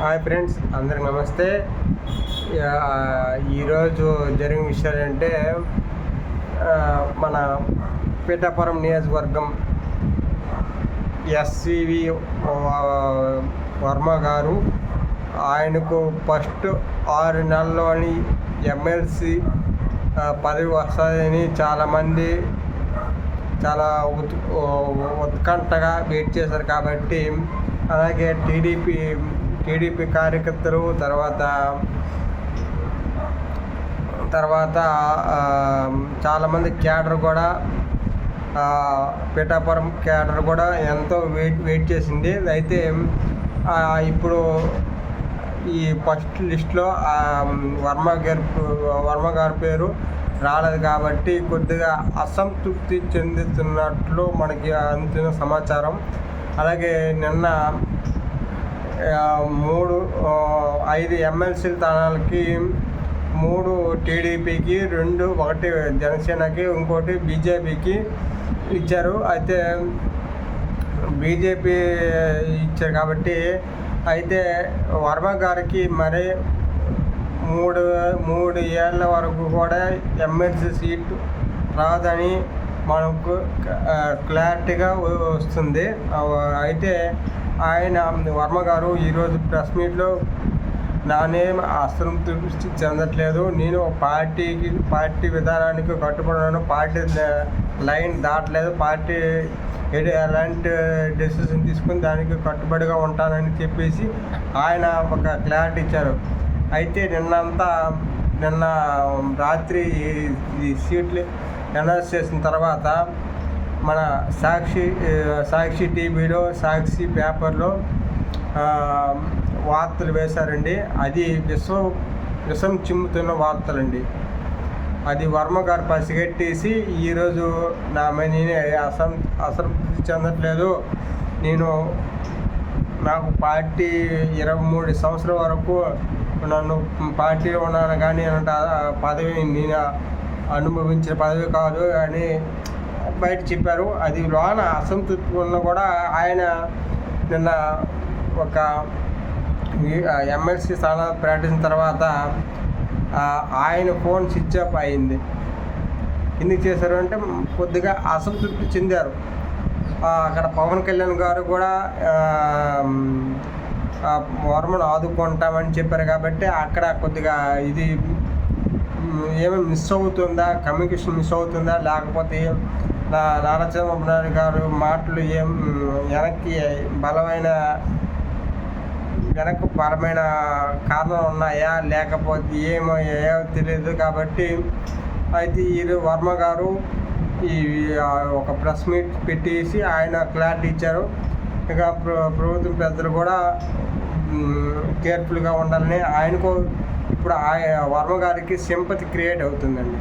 Hi friends అందరికి నమస్తే. ఈరోజు జరిగిన విషయాలు ఏంటంటే మన పీఠాపురం నియోజకవర్గం ఎస్సివి వర్మ గారు ఆయనకు ఫస్ట్ ఆరు నెలల్లోని ఎమ్మెల్సీ పదవి వస్తుందని చాలామంది చాలా ఉత్ ఉత్కంఠగా వెయిట్ చేశారు కాబట్టి అలాగే టీడీపీ టీడీపీ కార్యకర్తలు తర్వాత తర్వాత చాలామంది క్యాడర్ కూడా పిఠాపురం క్యాడర్ కూడా ఎంతో వెయిట్ వెయిట్ చేసింది. అయితే ఇప్పుడు ఈ ఫస్ట్ లిస్ట్లో వర్మ గారి వర్మ గారి పేరు రాలేదు కాబట్టి కొద్దిగా అసంతృప్తి చెందుతున్నట్లు మనకి అందుతున్న సమాచారం. అలాగే నిన్న మూడు ఐదు ఎమ్మెల్సీ స్థానాలకి మూడు టీడీపీకి రెండు ఒకటి జనసేనకి ఇంకోటి బీజేపీకి ఇచ్చారు. అయితే బీజేపీ ఇచ్చారు కాబట్టి అయితే వర్మ గారికి మరి మూడు మూడు ఏళ్ళ వరకు కూడా ఎమ్మెల్సీ సీట్ రాదని మనకు క్లారిటీగా వస్తుంది. అయితే ఆయన వర్మ గారు ఈరోజు ప్రెస్ మీట్లో నానేం అసంతృప్తి చెందట్లేదు. నేను పార్టీకి పార్టీ విధానానికి కట్టుబడినాను. పార్టీ లైన్ దాటలేదు. పార్టీ ఎలాంటి డెసిషన్ తీసుకుని దానికి కట్టుబడిగా ఉంటానని చెప్పేసి ఆయన ఒక క్లారిటీ ఇచ్చారు. అయితే నిన్నంతా నిన్న రాత్రి ఈ- ఈ సీట్లు అనౌన్స్ చేసిన తర్వాత మన సాక్షి సాక్షి టీవీలో సాక్షి పేపర్లో వార్తలు వేశారండి. అది విశ్వ విషం చిమ్ముతున్న వార్తలండి. అది వర్మ గారు పసిగట్టేసి ఈరోజు నా నేను అసం అసంతృప్తి చెందట్లేదు. నేను నాకు పార్టీ ఇరవై మూడు సంవత్సరాల వరకు నన్ను పార్టీలో ఉన్నాను కానీ పదవి నేను అనుభవించిన పదవి కాదు అని బయట చెప్పారు. అది లోన అసంతృప్తి ఉన్న కూడా ఆయన నిన్న ఒక ఎమ్మెల్సీ స్థానాలు ప్రకటించిన తర్వాత ఆయన ఫోన్ స్విచ్ ఆఫ్ అయింది. ఎందుకు చేశారు అంటే కొద్దిగా అసంతృప్తి చెందారు. అక్కడ పవన్ కళ్యాణ్ గారు కూడా వర్మను ఆదుకుంటామని చెప్పారు కాబట్టి అక్కడ కొద్దిగా ఇది మ్, ఏమైనా మిస్ అవుతుందా? కమ్యూనికేషన్ మిస్ అవుతుందా? లేకపోతే నా నారా చంద్రబాబు నాయుడు గారు మాటలు ఏం వెనక్కి బలమైన వెనక్కు పరమైన కారణాలు ఉన్నాయా? లేకపోతే ఏమో ఏమో తెలియదు కాబట్టి అయితే ఈ వర్మ గారు ఈ ఒక ప్రెస్ మీట్ పెట్టేసి ఆయన క్లారిటీ ఇచ్చారు. ఇక ప్రభుత్వం పెద్దలు కూడా కేర్ఫుల్గా ఉండాలని ఆయనకు ఇప్పుడు ఆ వర్మ గారికి సింపతి క్రియేట్ అవుతుందండి.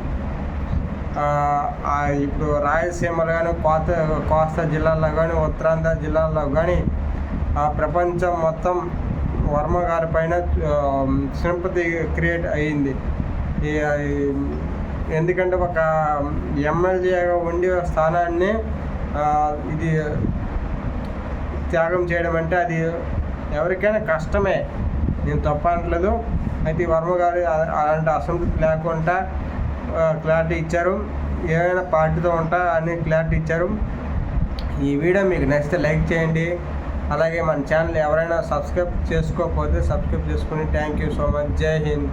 ఇప్పుడు రాయలసీమలో కానీ కోత కోస్తా జిల్లాల్లో కానీ ఉత్తరాంధ్ర జిల్లాల్లో కానీ ఆ ప్రపంచం మొత్తం వర్మ గారి పైన సింపతి క్రియేట్ అయ్యింది. ఎందుకంటే ఒక ఎమ్మెల్యేగా ఉండి స్థానాన్ని ఇది త్యాగం చేయడం అంటే అది ఎవరికైనా కష్టమే. నేను తప్ప అనట్లేదు. అయితే ఈ వర్మ గారు అలాంటి అసంతృప్తి లేకుండా క్లారిటీ ఇచ్చారు. ఏమైనా పార్టీతో ఉంటా అని క్లారిటీ ఇచ్చారు. ఈ వీడియో మీకు నచ్చితే లైక్ చేయండి. అలాగే మన ఛానల్ ఎవరైనా సబ్స్క్రైబ్ చేసుకోకపోతే సబ్స్క్రైబ్ చేసుకుని థ్యాంక్ యూ సో మచ్. జై హింద్.